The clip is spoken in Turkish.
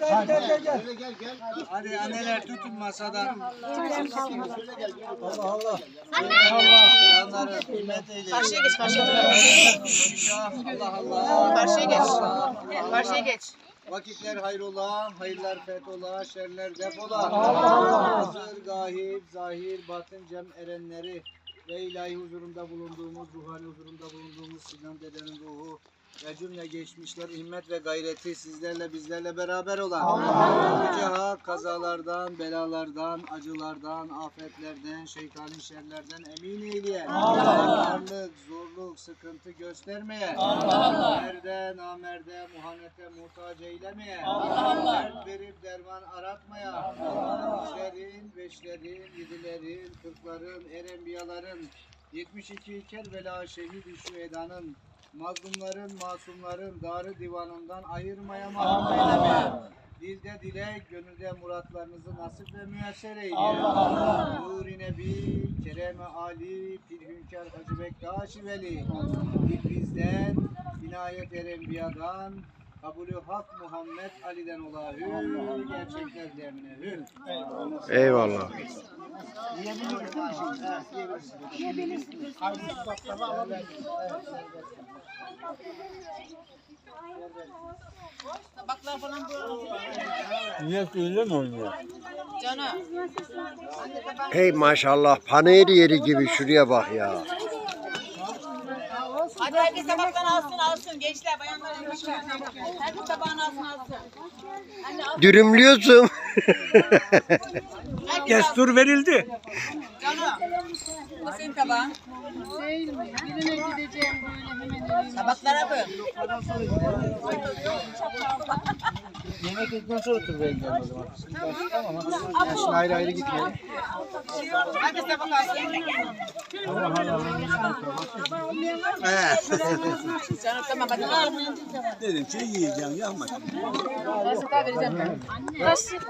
Hadi gel gel gel. Gel gel. Hadi anneler tutun masadan. Allah Allah. Yanları hürmet eyleyin. Karşıya geç, karşıya geç. Allah Allah. Karşıya geç. Karşıya geç. Vakitler hayrola, hayırlar fethola, şerler defola. Allah. Hazır, gahip, zahir, batın cem erenleri ve ilahi huzurunda bulunduğumuz, ruhani huzurunda bulunduğumuz Sinan dedenin ruhu ve cümle geçmişler, himmet ve gayreti sizlerle bizlerle beraber olan Yüce Hak kazalardan, belalardan, acılardan, afetlerden, şeytani şerlerden emin eyleye. Varlık, zorluk, sıkıntı göstermeye. Merde, namerde, muhanete muhtaç eylemeye. Dert verip derman aratmaya. Üçlerin, beşlerin, yedilerin, kırkların, erenbiyaların, 72 Kerbela şehit şühedanın, mazlumların, masumların darı divanından ayırmaya mahrum eylemeye. Dilde dilek, gönülde muratlarınızı nasip ve müyesser eyle. Nuri Nebi, Kerem Ali, Pir Hünkar Hacı Bektaş Veli. Bizden, inayet erenbiyadan, kabulü hak Muhammed Ali'den ola hü, gerçekler demine hü. Eyvallah. Tabaklar falan Niye öyle mi oynuyor? Canım. Hey maşallah panayır yeri gibi şuraya bak ya. Hadi herkes tabaklarını alsın alsın. Gençler, bayanlar, erkekler. Herkes tabağını alsın alsın. Anne al. Dürümlüyorsun. Herkes. Destur verildi. Canım. Bu senin tabağın. Tabaklara bak. Yemek yedikten sonra tur vereceğim o zaman. Ya şimdi ayrı ayrı gitmeyelim. Tamam hadi. Dedim ki yiyeceğim yanma. Ben sana vereceğim.